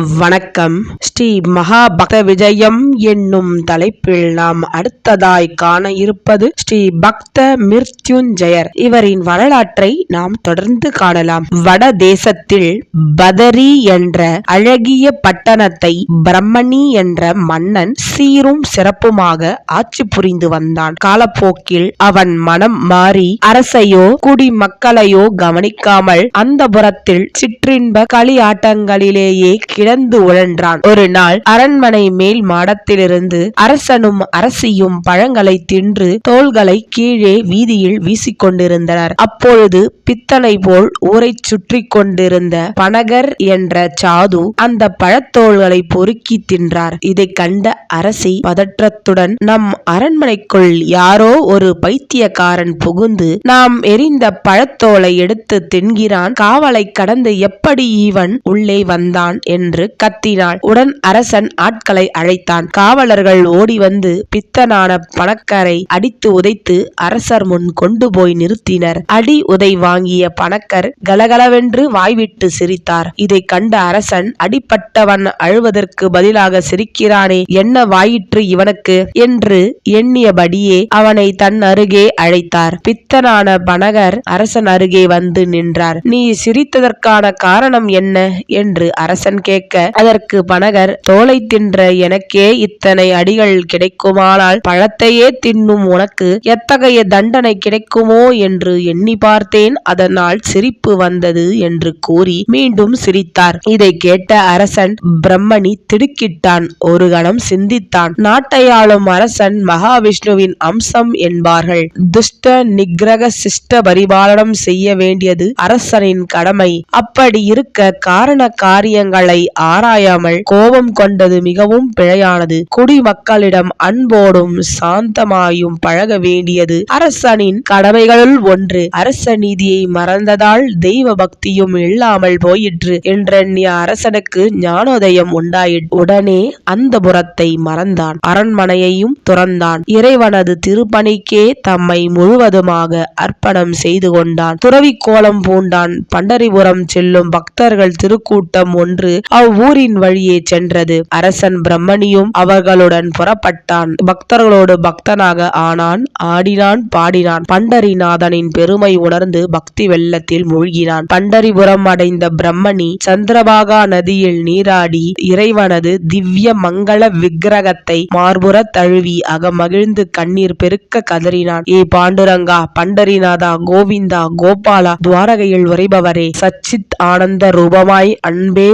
வணக்கம். ஸ்ரீ மகாபக்த விஜயம் என்னும் தலைப்பில் நாம் அடுத்ததாய் காண இருப்பது ஸ்ரீ பக்த மிருத்யுஞ்சயர். இவரின் வரலாற்றை நாம் தொடர்ந்து காணலாம். வட தேசத்தில் பதரி என்ற அழகிய பட்டணத்தை பிரம்மணி என்ற மன்னன் சீரும் சிறப்புமாக ஆட்சி புரிந்து வந்தான். காலப்போக்கில் அவன் மனம் மாறி அரசையோ குடிமக்களையோ கவனிக்காமல் அந்த புறத்தில் சிற்றின்ப களியாட்டங்களிலேயே இழந்து உழன்றான். ஒரு நாள் அரண்மனை மேல் மாடத்திலிருந்து அரசனும் அரசியும் பழங்களை தின்று தோள்களை கீழே வீதியில் வீசிக்கொண்டிருந்தனர். அப்பொழுது பித்தனை போல் ஊரை சுற்றி கொண்டிருந்த பனகர் என்ற சாது அந்த பழத்தோள்களை பொறுக்கி தின்றார். இதை கண்ட அரசி பதற்றத்துடன் நம் அரண்மனைக்குள் யாரோ ஒரு பைத்தியக்காரன் புகுந்து நாம் எரிந்த பழத்தோலை எடுத்து தின்கிறான். காவலை கடந்து எப்படி இவன் உள்ளே வந்தான்? என்று கத்தினாள் உடன் அரசன் ஆட்களை அழைத்தான். காவலர்கள் ஓடி வந்து பித்தனான பணக்கரை அடித்து உதைத்து அரசர் முன் கொண்டு போய் நிறுத்தினர். அடி உதை வாங்கிய பணக்கர் கலகலவென்று வாய்விட்டு சிரித்தார். இதை கண்ட அரசன் அடிப்பட்டவன் அழுவதற்கு பதிலாக சிரிக்கிறானே என்ன வாயிற்று இவனுக்கு? என்று எண்ணியபடியே அவனை தன் அருகே அழைத்தார். பித்தனான பனகர் அரசன் அருகே வந்து நின்றார். நீ சிரித்ததற்கான காரணம் என்ன? என்று அரசன் கேட்க அதற்கு பனகர் தோலை தின்ற எனக்கே இத்தனை அடிகள் கிடைக்குமானால் பழத்தையே தின்னும் உனக்கு எத்தகைய தண்டனை கிடைக்குமோ என்று எண்ணி பார்த்தேன். அதனால் சிரிப்பு வந்தது என்று கூறி மீண்டும் சிரித்தார். இதை கேட்ட அரசன் பிரம்மணி திடுக்கிட்டான். ஒரு கணம் சிந்தித்தான். நாட்டையாளும் அரசன் மகாவிஷ்ணுவின் அம்சம் என்பார்கள். துஷ்ட நிகிரக சிஷ்ட பரிபாலனம் செய்ய வேண்டியது அரசனின் கடமை. அப்படி இருக்க காரண காரியங்களை ஆராயாமல் கோபம் கொண்டது மிகவும் பிழையானது. குடிமக்களிடம் அன்போடும் சாந்தமாயும் பழக வேண்டியது அரசனின் கடமைகளுள் ஒன்று. அரச நீதியை மறந்ததால் தெய்வ பக்தியும் இல்லாமல் போயிற்று என்றெண்ணிய அரசனுக்கு ஞானோதயம் உண்டாயிற்று. உடனே அந்த புறத்தை மறந்தான். அரண்மனையையும் துறந்தான். இறைவனது திருப்பணிக்கே தம்மை முழுவதுமாக அர்ப்பணம் செய்து கொண்டான். துறவி கோலம் பூண்டான். பண்டரிபுரம் செல்லும் பக்தர்கள் திருக்கூட்டம் ஒன்று. அவ் ஊரின் வழியே சென்றது. அரசன் பிரம்மணியும் அவர்களுடன் புறப்பட்டான். பக்தர்களோடு பக்தனாக ஆனான். ஆடினான் பாடினான். பண்டரிநாதனின் பெருமை உணர்ந்து பக்தி வெள்ளத்தில் மூழ்கினான். பண்டரிபுரம் அடைந்த பிரம்மணி சந்திரபாகா நதியில் நீராடி இறைவனது திவ்ய மங்கள விக்கிரகத்தை மார்புற தழுவி அகமகிழ்ந்து கண்ணீர் பெருக்க கதறினான். ஏ பாண்டுரங்கா பண்டரிநாதா கோவிந்தா கோபாலா துவாரகையில் உரைபவரே சச்சித் ஆனந்த ரூபமாய் அன்பே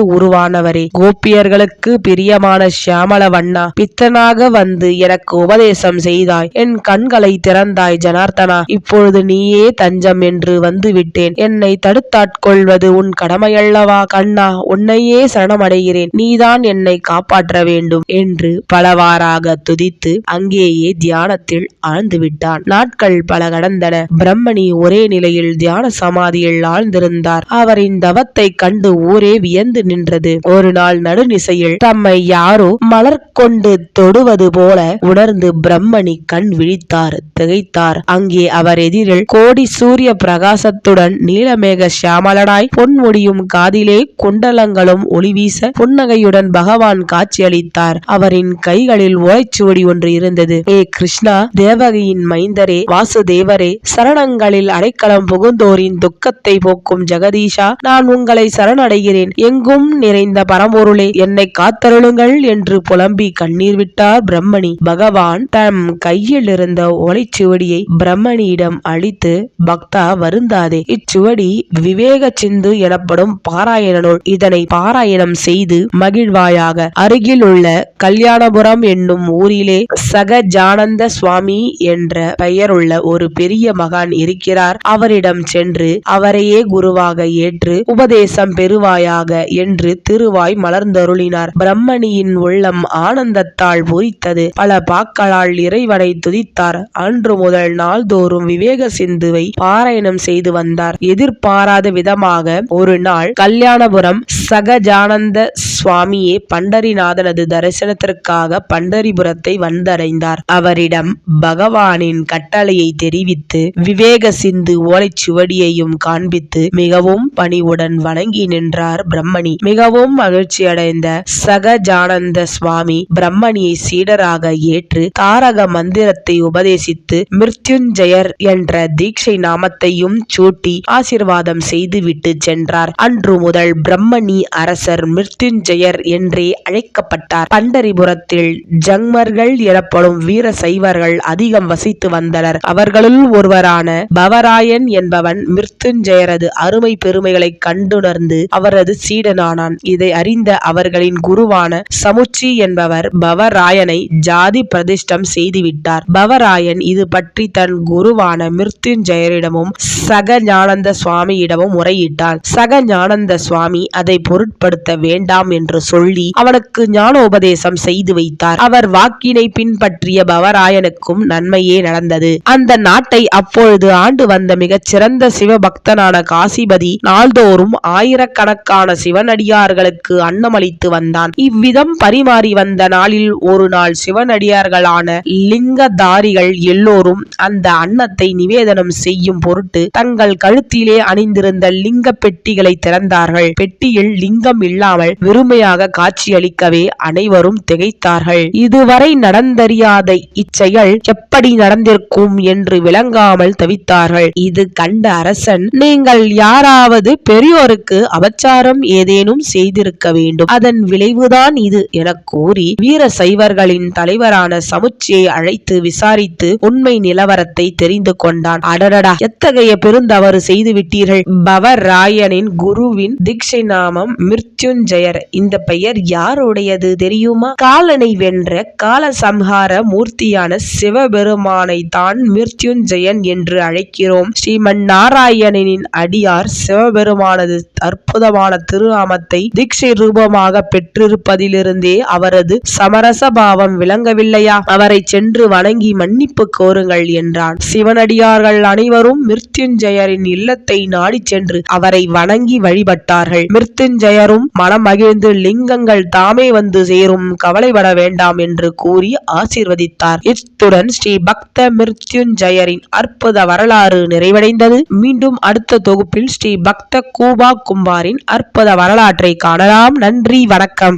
உருவானவரே கோபியர்களுக்கு பிரியமான ஷியாமல வண்ணா பித்தனாக வந்து எனக்கு உபதேசம் செய்தாய். என் கண்களை திறந்தாய் ஜனார்த்தனா இப்பொழுது நீயே தஞ்சம் என்று வந்து விட்டேன் என்னை தடுத்தாட்கொள்வது உன் கடமையல்லவா? கண்ணா உன்னையே சரணமடைகிறேன். நீதான் என்னை காப்பாற்ற வேண்டும் என்று பலவாறாக துதித்து அங்கேயே தியானத்தில் ஆழ்ந்து விட்டான் நாட்கள் பல கடந்தன. பிரம்மணி ஒரே நிலையில் தியான சமாதியில் ஆழ்ந்திருந்தார். அவரின் தவத்தை கண்டு ஊரே வியந்து நின்றது. ஒரு நாள் நடுநிசையில் தம்மை யாரோ மலர் கொண்டு தொடுவது போல உணர்ந்து பிரம்மணி கண் விழித்தார் திகைத்தார். அங்கே அவர் எதிரில் கோடி சூரிய பிரகாசத்துடன் நீலமேக சியாமலனாய் பொன்முடியும் காதிலே குண்டலங்களும் ஒளி வீச புன்னகையுடன் பகவான் காட்சியளித்தார். அவரின் கைகளில் ஓலைச்சுவடி ஒன்று இருந்தது. ஏ கிருஷ்ணா தேவகியின் மைந்தரே வாசுதேவரே சரணங்களில் அடைக்கலம் புகுந்தோரின் துக்கத்தை போக்கும் ஜெகதீஷா நான் உங்களை சரணடைகிறேன். எங்கும் நிறைந்த பரம்பொருளே என்னை காத்தருளுங்கள் என்று புலம்பி கண்ணீர் விட்டார் பிரம்மணி. பகவான் தம் கையில் இருந்த ஒலைச்சுவடியை பிரம்மணியிடம் அளித்து பக்தா வருந்தாதே. இச்சுவடி விவேக சிந்து எனப்படும் பாராயண நூல் இதனை பாராயணம் செய்து மகிழ்வாயாக. அருகில் உள்ள கல்யாணபுரம் என்னும் ஊரிலே சகஜானந்த சுவாமி என்ற பெயருள்ள ஒரு பெரிய மகான் இருக்கிறார். அவரிடம் சென்று அவரையே குருவாக ஏற்று உபதேசம் பெறுவாயாக என்று திரு திருவாய் மலர்ந்தருளினார். பிரம்மணியின் உள்ளம் ஆனந்தத்தால் பூரித்தது. பல பாக்களால் இறைவனை துதித்தார். அன்று முதல் நாள்தோறும் விவேக சிந்துவை பாராயணம் செய்து வந்தார். எதிர்பாராத விதமாக ஒரு நாள் கல்யாணபுரம் சகஜானந்த சுவாமியே பண்டரிநாதனது தரிசனத்திற்காக பண்டரிபுரத்தை வந்தடைந்தார். அவரிடம் பகவானின் கட்டளையை தெரிவித்து விவேக சிந்து ஓலைச்சுவடியையும் காண்பித்து மிகவும் பணிவுடன் வணங்கி நின்றார் பிரம்மணி. மிகவும் மகிழ்ச்சி அடைந்த சகஜானந்த சுவாமி பிரம்மணியை சீடராக ஏற்று தாரக மந்திரத்தை உபதேசித்து மிருத்யுஞ்சயர் என்ற தீட்சை நாமத்தையும் சூட்டி ஆசிர்வாதம் செய்துவிட்டு சென்றார். அன்று முதல் பிரம்மணி அரசர் மிருத்யுஞ்சயர் என்றே அழைக்கப்பட்டார். பண்டரிபுரத்தில் ஜங்மர்கள் எனப்படும் வீர சைவர்கள் அதிகம் வசித்து வந்தனர். அவர்களுள் ஒருவரான பவராயன் என்பவன் மிருத்யுஞ்சயரது அருமை பெருமைகளை கண்டுணர்ந்து அவரது சீடனானான். இதை அறிந்த அவர்களின் குருவான சமுச்சி என்பவர் பவராயனை ஜாதி பிரதிஷ்டம் செய்துவிட்டார். பவராயன் இது பற்றி தன் குருவான மிருத்யுஞ்சயரிடமும் சக ஞானந்த சுவாமியிடமும் முறையிட்டார். சக ஞானந்த சுவாமி அதை பொருட்படுத்த வேண்டாம் என்று சொல்லி அவனுக்கு ஞானோபதேசம் செய்து வைத்தார். அவர் வாக்கினை பின்பற்றிய பவராயனுக்கும் நன்மையே நடந்தது. அந்த நாட்டை அப்பொழுது ஆண்டு வந்த மிகச் சிறந்த சிவபக்தனான காசிபதி நாள்தோறும் ஆயிரக்கணக்கான சிவனடியார்களுக்கு அன்னமளித்து வந்தான். இவ்விதம் பரிமாறி வந்த நாளில் ஒரு நாள் சிவனடியார்களான லிங்கதாரிகள் எல்லோரும் அந்த அன்னத்தை நிவேதனம் செய்யும் பொருட்டு தங்கள் கழுத்திலே அணிந்திருந்த லிங்க பெட்டிகளை திறந்தார்கள். பெட்டியில் லிங்கம் இல்லாமல் வெறுமையாக காட்சியளிக்கவே அனைவரும் திகைத்தார்கள். இதுவரை நடந்தறியாத இச்செயல் எப்படி நடந்திருக்கும் என்று விளங்காமல் தவித்தார்கள். இது கண்ட அரசன் நீங்கள் யாராவது பெரியோருக்கு அபச்சாரம் ஏதேனும் செய்திருக்க வேண்டும். அதன் விளைவுதான் இது என கூறி வீர சைவர்களின் தலைவரான சமுச்சியை அழைத்து விசாரித்து உண்மை நிலவரத்தை தெரிந்து கொண்டான். அடடடா! எத்தகைய பெருந்தவறு செய்து விட்டீர்கள்? பவர் ராயனின் குருவின் தீட்சை நாமம் மிருத்யுஞ்சயர். இந்த பெயர் யாருடையது தெரியுமா? காலனை வென்ற கால சம்ஹார மூர்த்தியான சிவபெருமானை தான் மிருத்யுஞ்சயன் என்று அழைக்கிறோம். ஸ்ரீமன் நாராயணனின் அடியார் சிவபெருமானது அற்புதமான திருநாமத்தை தீட்சை ரூபமாக பெற்றிருப்பதிலிருந்தே அவரது சமரச பாவம் விளங்கவில்லையா? அவரை சென்று வணங்கி மன்னிப்பு கோருங்கள் என்றான். சிவனடியார்கள் அனைவரும் மிருத்யுஞ்சயரின் இல்லத்தை நாடிச் சென்று அவரை வணங்கி வழிபட்டார்கள். மிருத்யுஞ்சயரும் மனம் மகிழ்ந்து லிங்கங்கள் தாமே வந்து சேரும் கவலைப்பட வேண்டாம் என்று கூறி ஆசீர்வதித்தார். இத்துடன் ஸ்ரீ பக்த மிருத்யுஞ்சயரின் அற்புத வரலாறு நிறைவடைந்தது. மீண்டும் அடுத்த தொகுப்பில் ஸ்ரீ பக்த கூபா கும்பாரின் அற்புத வரலாற்றை காணலாம் நன்றி வணக்கம்.